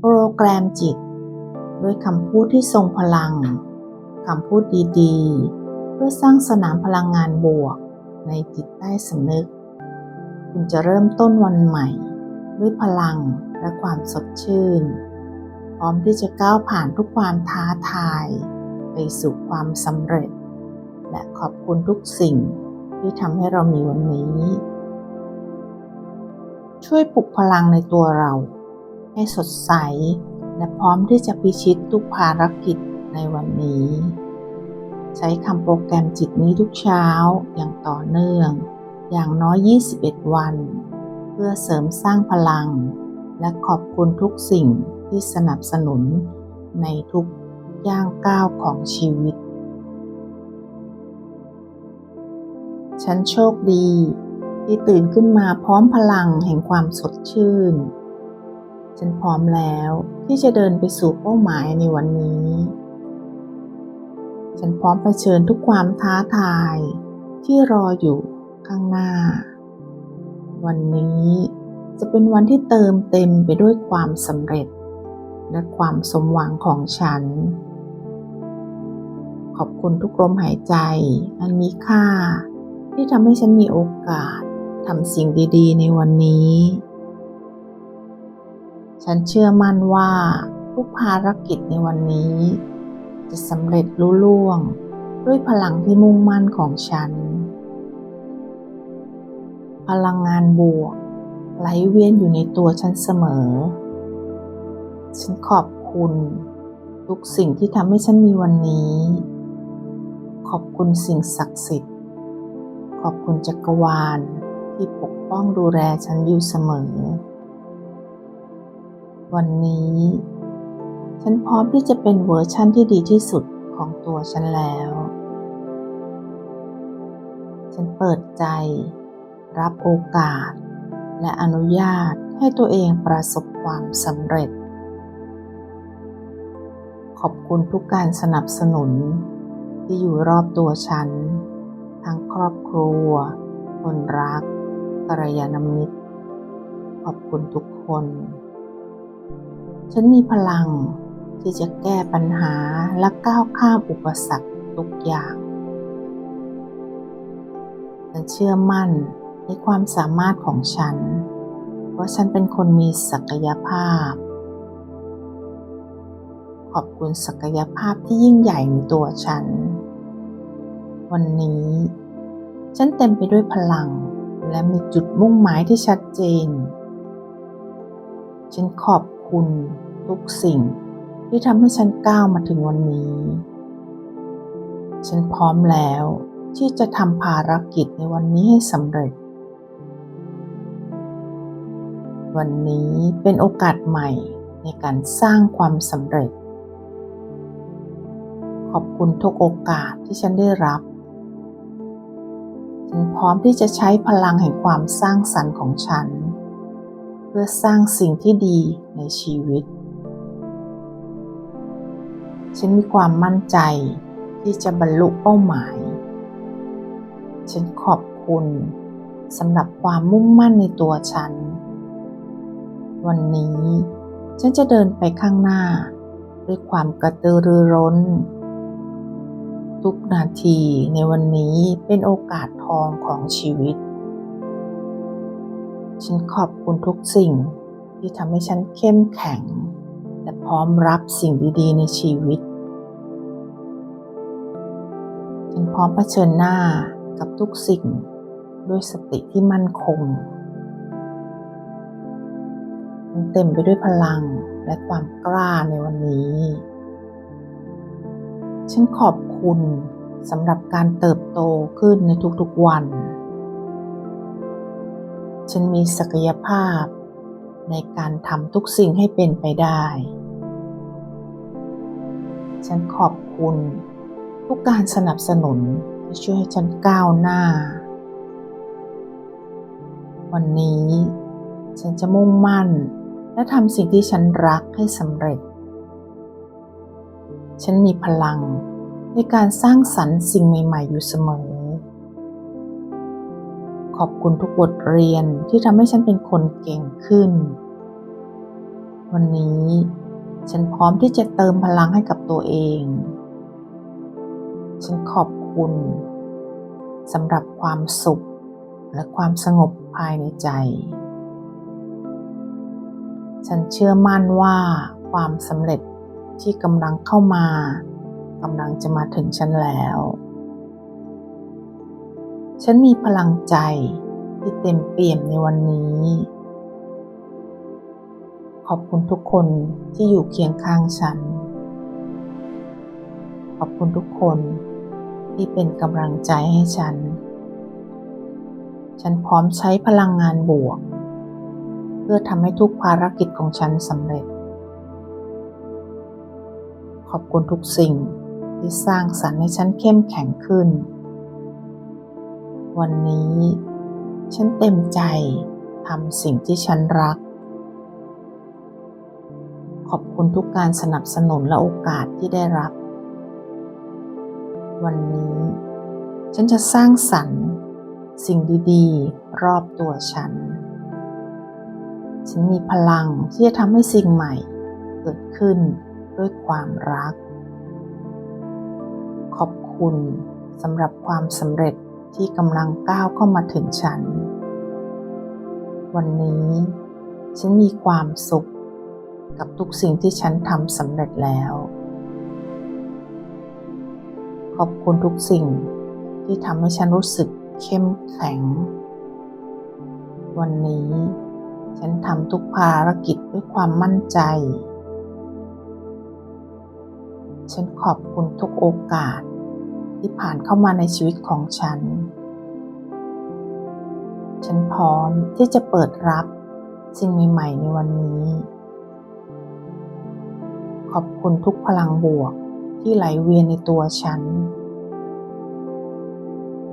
โปรแกรมจิต ด้วยคำพูดที่ทรงพลังคำพูดดีๆ เพื่อสร้างสนามพลังงานบวก ในจิตใต้สำนึก คุณจะเริ่มต้นวันใหม่ ด้วยพลังและความสดชื่น พร้อมที่จะก้าวผ่านทุกความท้าทาย ไปสู่ความสำเร็จ และขอบคุณทุกสิ่งที่ทำให้เรามีวันนี้ ช่วยปลุกพลังในตัวเรา ให้สดใส และพร้อมที่จะพิชิตทุกภารกิจในวันนี้ ใช้คำโปรแกรมจิตนี้ทุกเช้าอย่างต่อเนื่อง อย่างน้อย 21 วัน เพื่อเสริมสร้างพลัง และขอบคุณทุกสิ่งที่สนับสนุนในทุกย่างก้าวของชีวิต ฉันโชคดีที่ตื่นขึ้นมาพร้อมพลังแห่งความสดชื่น ฉันพร้อมแล้วที่จะเดินไปสู่เป้าหมายในวันนี้ ฉันพร้อมเผชิญทุกความท้าทายที่รออยู่ข้างหน้า วันนี้จะเป็นวันที่เติมเต็มไปด้วยความสำเร็จ และความสมหวังของฉัน ขอบคุณทุกลมหายใจอันมีค่า ที่ทำให้ฉันมีโอกาสทำสิ่งดีๆ ในวันนี้ ฉันเชื่อมั่นว่าทุกภารกิจในวันนี้ จะสำเร็จลุล่วง ด้วยพลังที่มุ่งมั่นของฉัน พลังงานบวก ไหลเวียนอยู่ในตัวฉันเสมอ ฉันขอบคุณ ทุกสิ่งที่ทำให้ฉันมีวันนี้ ขอบคุณสิ่งศักดิ์สิทธิ์ ขอบคุณจักรวาลที่ปกป้องดูแลฉันอยู่เสมอ วันนี้ ฉันพร้อมที่จะเป็นเวอร์ชั่นที่ดีที่สุดของตัวฉันแล้ว ฉันเปิดใจ รับโอกาส และอนุญาตให้ตัวเองประสบความสำเร็จ ขอบคุณทุกการสนับสนุน ที่อยู่รอบตัวฉัน ทั้งครอบครัว คนรักกัลยาณมิตร ขอบคุณทุกคน ฉันมีพลังที่จะแก้ปัญหาและก้าวข้ามอุปสรรคทุกอย่าง ฉันเชื่อมั่นในความสามารถของฉัน ว่าฉันเป็นคนมีศักยภาพ ขอบคุณศักยภาพที่ยิ่งใหญ่ในตัวฉัน วันนี้ ฉันเต็มไปด้วยพลังและมีจุดมุ่งหมายที่ชัดเจน ฉันขอบ คุณทุกสิ่งที่ทำให้ฉันก้าวมาถึงวันนี้ ฉันพร้อมแล้วที่จะทำภารกิจในวันนี้ให้สำเร็จ วันนี้เป็นโอกาสใหม่ในการสร้างความสำเร็จ ขอบคุณทุกโอกาสที่ฉันได้รับ ฉันพร้อมที่จะใช้พลังแห่งความสร้างสรรค์ของฉัน พื่อสร้างสิ่งที่ดีในชีวิต ฉันมีความมั่นใจที่จะบรรลุเป้าหมาย ฉันขอบคุณสำหรับความมุ่งมั่นในตัวฉัน วันนี้ ฉันจะเดินไปข้างหน้า ด้วยความกระตือรือร้น ทุกนาทีในวันนี้เป็นโอกาสทองของชีวิต ฉันขอบคุณทุกสิ่งที่ทำให้ฉันเข้มแข็ง และพร้อมรับสิ่งดีๆ ในชีวิต ฉันพร้อมเผชิญหน้ากับทุกสิ่งด้วยสติที่มั่นคง ฉันเต็มไปด้วยพลังและความกล้าในวันนี้ ฉันขอบคุณสำหรับการเติบโตขึ้นในทุกๆวัน ฉันมีศักยภาพในการทำทุกสิ่งให้เป็นไปได้ ฉันขอบคุณทุกการสนับสนุนที่ช่วยให้ฉันก้าวหน้า วันนี้ ฉันจะมุ่งมั่นและทำสิ่งที่ฉันรักให้สำเร็จ ฉันมีพลังในการสร้างสรรค์สิ่งใหม่ ๆ อยู่เสมอ ขอบคุณทุกบทเรียนที่ทำให้ฉันเป็นคนเก่งขึ้น วันนี้ฉันพร้อมที่จะเติมพลังให้กับตัวเอง ฉันขอบคุณสำหรับความสุขและความสงบภายในใจ ฉันเชื่อมั่นว่าความสำเร็จที่กำลังเข้ามากำลังจะมาถึงฉันแล้ว ฉันมีพลังใจที่เต็มเปี่ยมในวันนี้ ขอบคุณทุกคนที่อยู่เคียงข้างฉัน ขอบคุณทุกคนที่เป็นกำลังใจให้ฉัน ฉันพร้อมใช้พลังงานบวก เพื่อทำให้ทุกภารกิจของฉันสำเร็จ ขอบคุณทุกสิ่งที่สร้างสรรค์ให้ฉันเข้มแข็งขึ้น วันนี้ ฉันเต็มใจทำสิ่งที่ฉันรัก ขอบคุณทุกการสนับสนุนและโอกาสที่ได้รับ วันนี้ ฉันจะสร้างสรรค์ สิ่งดีๆ รอบตัวฉัน ฉันมีพลังที่จะทำให้สิ่งใหม่เกิดขึ้นด้วยความรัก ขอบคุณสำหรับความสำเร็จ ที่กำลังก้าวเข้ามาถึงฉัน วันนี้ ฉันมีความสุข กับทุกสิ่งที่ฉันทำสำเร็จแล้ว ขอบคุณทุกสิ่งที่ทำให้ฉันรู้สึกเข้มแข็ง วันนี้ ฉันทำทุกภารกิจด้วยความมั่นใจ ฉันขอบคุณทุกโอกาสที่ผ่านเข้ามาในชีวิตของฉัน ฉันพร้อมที่จะเปิดรับ สิ่งใหม่ๆในวันนี้ ขอบคุณทุกพลังบวกที่ไหลเวียนในตัวฉัน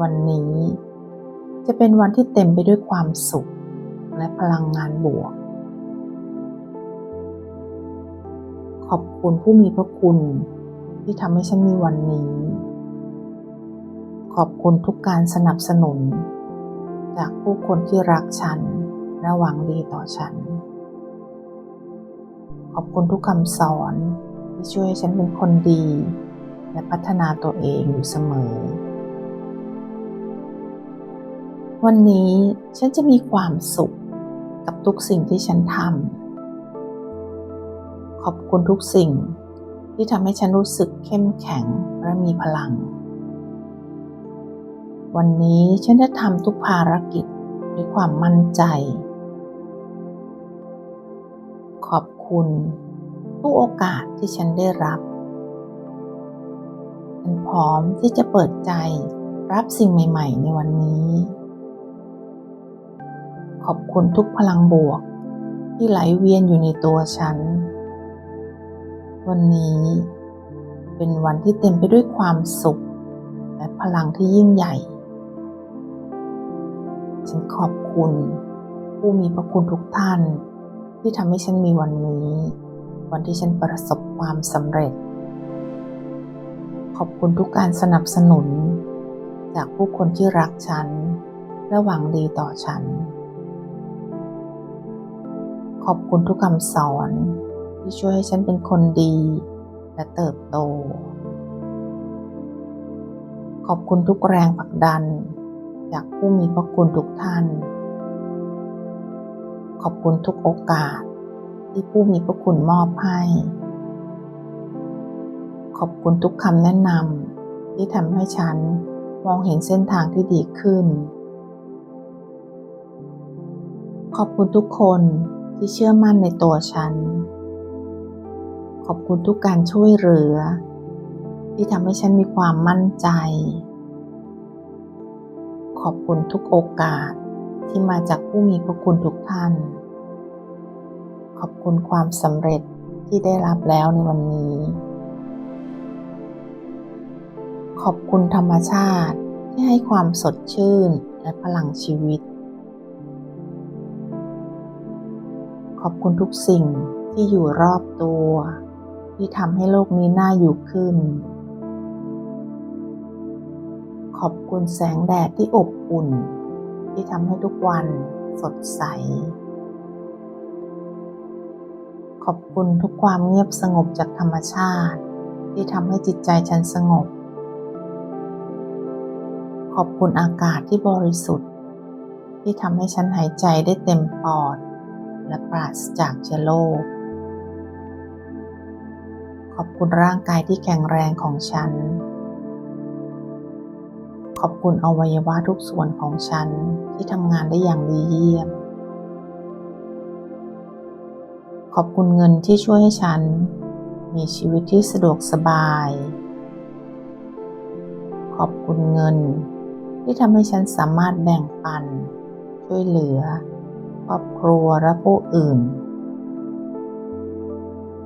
วันนี้จะเป็นวันที่เต็มไปด้วยความสุขและพลังงานบวก ขอบคุณผู้มีพระคุณที่ทำให้ฉันมีวันนี้ ขอบคุณทุกการสนับสนุน จากผู้คนที่รักฉันและหวังดีต่อฉัน ขอบคุณทุกคำสอนที่ช่วยให้ฉันเป็นคนดี และพัฒนาตัวเองอยู่เสมอ วันนี้ฉันจะมีความสุขกับทุกสิ่งที่ฉันทำขอบคุณทุกสิ่งที่ทำให้ฉันรู้สึกเข้มแข็งและมีพลัง วันนี้ฉันจะทำทุกภารกิจด้วยความมั่นใจ ขอบคุณทุกโอกาสที่ฉันได้รับ ฉันพร้อมที่จะเปิดใจรับสิ่งใหม่ ๆ ในวันนี้ ขอบคุณทุกพลังบวกที่ไหลเวียนอยู่ในตัวฉัน วันนี้เป็นวันที่เต็มไปด้วยความสุข และพลังที่ยิ่งใหญ่ ฉันขอบคุณ ผู้มีพระคุณทุกท่าน ที่ทำให้ฉันมีวันนี้ วันที่ฉันประสบความสำเร็จ ขอบคุณทุกการสนับสนุน จากผู้คนที่รักฉัน และหวังดีต่อฉัน ขอบคุณทุกคำสอนที่ช่วยให้ฉันเป็นคนดี และเติบโต ขอบคุณทุกแรงผลักดัน จากผู้มีพระคุณทุกท่าน ขอบคุณทุกโอกาสที่ผู้มีพระคุณมอบให้ ขอบคุณทุกคำแนะนำที่ทำให้ฉันมองเห็นเส้นทางที่ดีขึ้น ขอบคุณทุกคนที่เชื่อมั่นในตัวฉัน ขอบคุณทุกการช่วยเหลือ ที่ทำให้ฉันมีความมั่นใจ ขอบคุณทุกโอกาสที่มาจากผู้มีพระคุณทุกท่าน ขอบคุณความสำเร็จที่ได้รับแล้วในวันนี้ ขอบคุณธรรมชาติที่ให้ความสดชื่นและพลังชีวิต ขอบคุณทุกสิ่งที่อยู่รอบตัว ที่ทำให้โลกนี้น่าอยู่ขึ้น ขอบคุณแสงแดดที่อบอุ่น ที่ทำให้ทุกวันสดใส ขอบคุณทุกความเงียบสงบจากธรรมชาติ ที่ทำให้จิตใจฉันสงบ ขอบคุณอากาศที่บริสุทธิ์ ที่ทำให้ฉันหายใจได้เต็มปอด และปราศจากเชื้อโรคขอบคุณร่างกายที่แข็งแรงของฉัน อบคุณอวัยวะทุกส่วนของฉันที่ทำงานได้อย่างดีเยี่ยม ขอบคุณเงินที่ช่วยให้ฉัน มีชีวิตที่สะดวกสบาย ขอบคุณเงิน ที่ทำให้ฉันสามารถแบ่งปัน ช่วยเหลือ ครอบครัวและผู้อื่น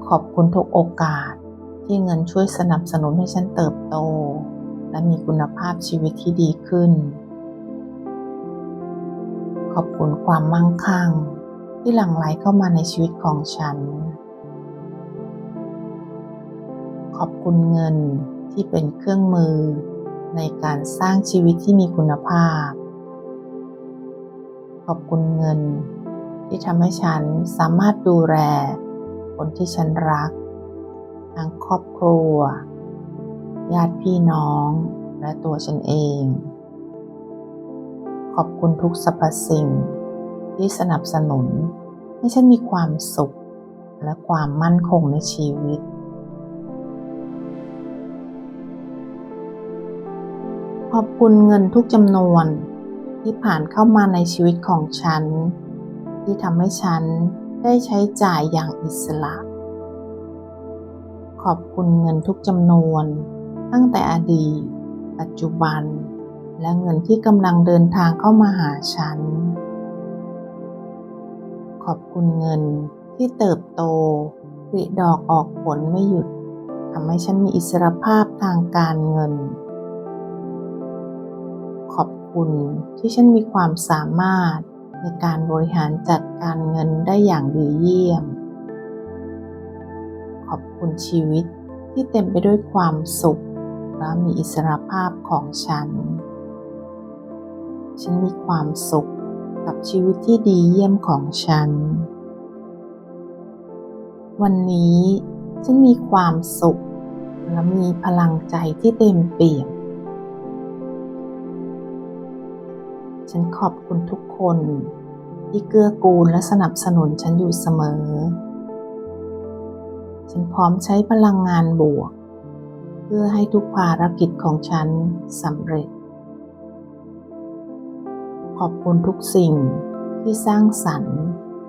ขอบคุณทุกโอกาสที่เงินช่วยสนับสนุนให้ฉันเติบโต และมีคุณภาพชีวิตที่ดีขึ้น ขอบคุณความมั่งคั่ง ที่หลั่งไหลเข้ามาในชีวิตของฉัน ขอบคุณเงินที่เป็นเครื่องมือ ในการสร้างชีวิตที่มีคุณภาพ ขอบคุณเงินที่ทำให้ฉันสามารถดูแลคนที่ฉันรัก ทั้งครอบครัว ญาติพี่น้องและตัวฉันเอง ขอบคุณทุกสรรพสิ่งที่สนับสนุน ให้ฉันมีความสุขและความมั่นคงในชีวิต ขอบคุณเงินทุกจำนวนที่ผ่านเข้ามาในชีวิตของฉัน ที่ทำให้ฉันได้ใช้จ่ายอย่างอิสระ ขอบคุณเงินทุกจำนวน ตั้งแต่อดีต ปัจจุบัน และเงินที่กำลังเดินทางเข้ามาหาฉัน ขอบคุณเงินที่เติบโตผลิดอกออกผลไม่หยุดทำให้ฉันมีอิสรภาพทางการเงิน ขอบคุณที่ฉันมีความสามารถในการบริหารจัดการเงินได้อย่างดีเยี่ยม ขอบคุณชีวิตที่เต็มไปด้วยความสุข และมีอิสรภาพของฉัน ฉันมีความสุขกับชีวิตที่ดีเยี่ยมของฉัน วันนี้ฉันมีความสุข และมีพลังใจที่เต็มเปี่ยม ฉันขอบคุณทุกคนที่เกื้อกูลและสนับสนุนฉันอยู่เสมอ ฉันพร้อมใช้พลังงานบวก พื่อให้ทุกภารกิจของฉันสำเร็จ ขอบคุณทุกสิ่งที่สร้างสรรค์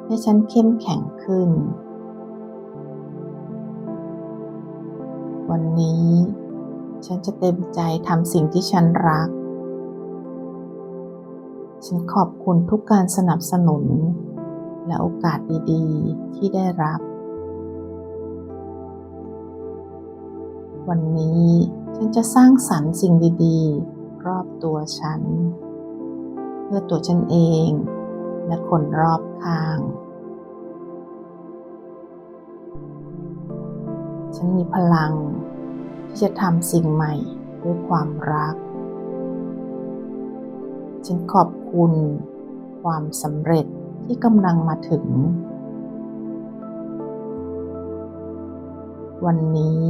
ให้ฉันเข้มแข็งขึ้น วันนี้ ฉันจะเต็มใจทำสิ่งที่ฉันรัก ฉันขอบคุณทุกการสนับสนุน และโอกาสดีๆ ที่ได้รับ วันนี้ฉันจะสร้างสรรค์สิ่งดีๆ รอบตัวฉัน เพื่อตัวฉันเองและคนรอบข้าง ฉันมีพลังที่จะทำสิ่งใหม่ด้วยความรัก ฉันขอบคุณความสำเร็จที่กำลังมาถึง วันนี้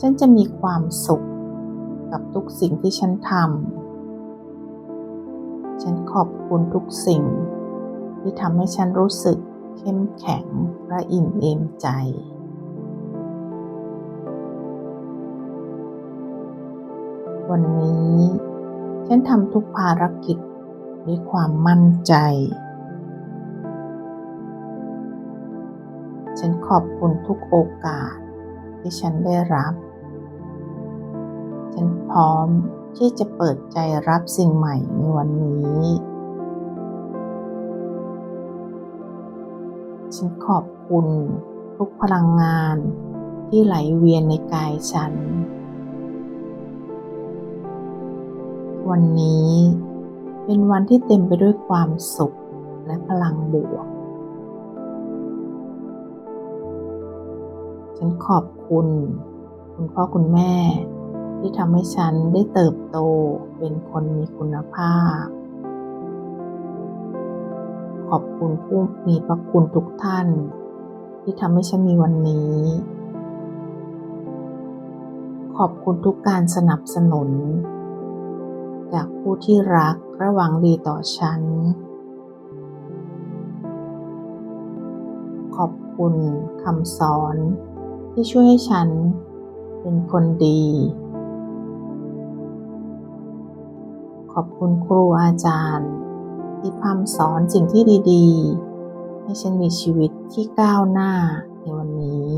ฉันจะมีความสุขกับทุกสิ่งที่ฉันทำ ฉันขอบคุณทุกสิ่งที่ทำให้ฉันรู้สึกเข้มแข็งและอิ่มเอมใจ วันนี้ ฉันทำทุกภารกิจด้วยความมั่นใจ ฉันขอบคุณทุกโอกาสที่ฉันได้รับ ฉันพร้อมที่จะเปิดใจรับสิ่งใหม่ในวันนี้ ฉันขอบคุณทุกพลังงานที่ไหลเวียนในกายฉัน วันนี้เป็นวันที่เต็มไปด้วยความสุขและพลังบวก ฉันขอบคุณ คุณพ่อคุณแม่ ที่ทำให้ฉันได้เติบโตเป็นคนมีคุณภาพ ขอบคุณผู้มีพระคุณทุกท่าน ที่ทำให้ฉันมีวันนี้ ขอบคุณทุกการสนับสนุน จากผู้ที่รักระหวังดีต่อฉัน ขอบคุณคำสอนที่ช่วยให้ฉันเป็นคนดี อบคุณครูอาจารย์ ที่พร่ำสอนสิ่งที่ดีๆ ให้ฉันมีชีวิตที่ก้าวหน้าในวันนี้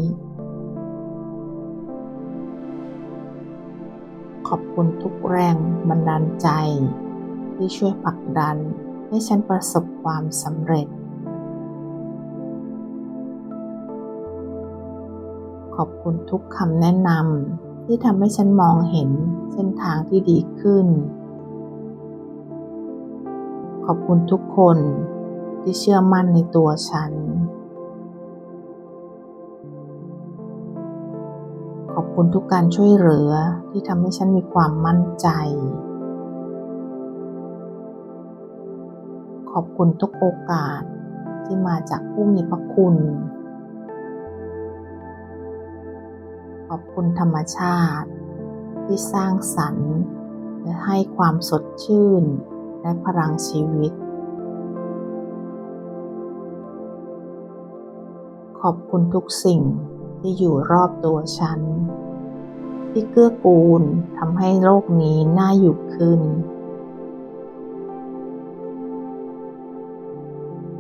ขอบคุณทุกแรงบันดาลใจ ที่ช่วยผลักดันให้ฉันประสบความสำเร็จ ขอบคุณทุกคำแนะนำที่ทำให้ฉันมองเห็นเส้นทางที่ดีขึ้น อบคุณทุกคนที่เชื่อมั่นในตัวฉัน ขอบคุณทุกการช่วยเหลือที่ทำให้ฉันมีความมั่นใจ ขอบคุณทุกโอกาสที่มาจากผู้มีพระคุณ ขอบคุณธรรมชาติที่สร้างสรรค์และให้ความสดชื่น และพลังชีวิต ขอบคุณทุกสิ่งที่อยู่รอบตัวฉัน ที่เกื้อกูลทำให้โลกนี้น่าอยู่ขึ้น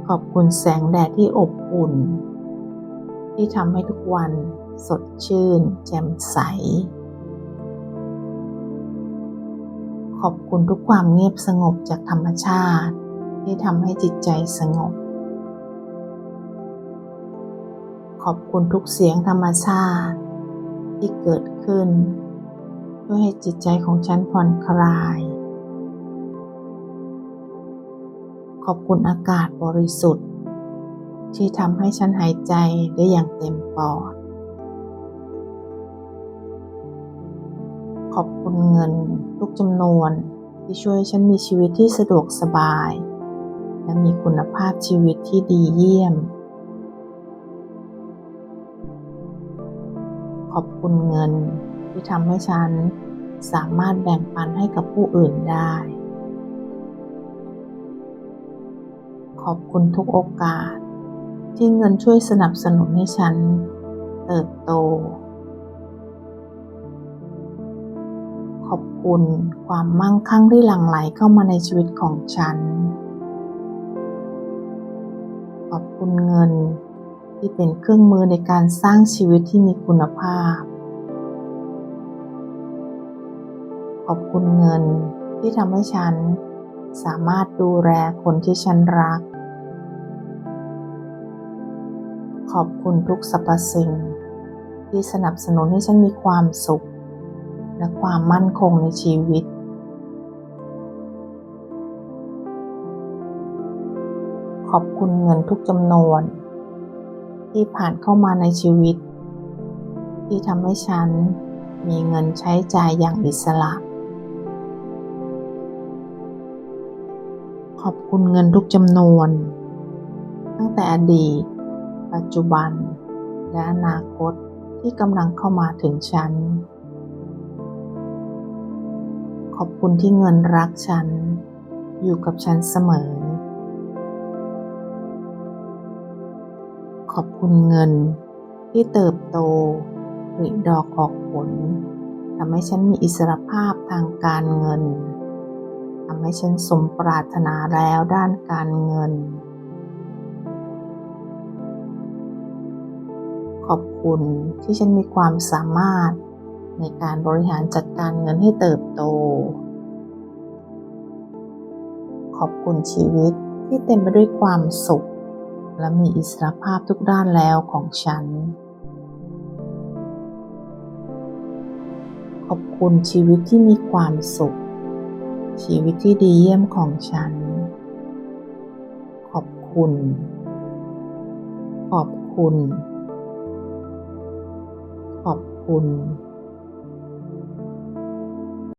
ขอบคุณแสงแดดที่อบอุ่น ที่ทำให้ทุกวันสดชื่น แจ่มใส ขอบคุณทุกความเงียบสงบจากธรรมชาติ ที่ทำให้จิตใจสงบ ขอบคุณทุกเสียงธรรมชาติ ที่เกิดขึ้นเพื่อให้จิตใจของฉันผ่อนคลาย ขอบคุณอากาศบริสุทธิ์ ที่ทำให้ฉันหายใจได้อย่างเต็มปอด ขอบคุณเงิน ทุกจำนวน ที่ช่วยฉันมีชีวิตที่สะดวกสบาย และมีคุณภาพชีวิตที่ดีเยี่ยม ขอบคุณเงินที่ทำให้ฉันสามารถแบ่งปันให้กับผู้อื่นได้ ขอบคุณทุกโอกาส ที่เงินช่วยสนับสนุนให้ฉันเติบโต ขอบคุณความมั่งคั่งที่หลั่งไหลเข้ามาในชีวิตของฉัน ขอบคุณเงินที่เป็นเครื่องมือในการสร้างชีวิตที่มีคุณภาพ ขอบคุณเงินที่ทำให้ฉันสามารถดูแลคนที่ฉันรัก ขอบคุณทุกสรรพสิ่ง ที่สนับสนุนให้ฉันมีความสุข และความมั่นคงในชีวิต ขอบคุณเงินทุกจำนวน ที่ผ่านเข้ามาในชีวิต ที่ทำให้ฉันมีเงินใช้จ่ายอย่างอิสระ ขอบคุณเงินทุกจำนวน ตั้งแต่อดีต ปัจจุบัน และอนาคตที่กำลังเข้ามาถึงฉัน ขอบคุณที่เงินรักฉัน อยู่กับฉันเสมอ ขอบคุณเงินที่เติบโตผลิดอกออกผลทำให้ฉันมีอิสรภาพทางการเงินทำให้ฉันสมปรารถนาแล้วด้านการเงิน ขอบคุณที่ฉันมีความสามารถ ในการบริหารจัดการเงินให้เติบโต ขอบคุณชีวิตที่เต็มไปด้วยความสุข และมีอิสรภาพทุกด้านแล้วของฉัน ขอบคุณชีวิตที่มีความสุข ชีวิตที่ดีเยี่ยมของฉัน ขอบคุณ ขอบคุณ ขอบคุณ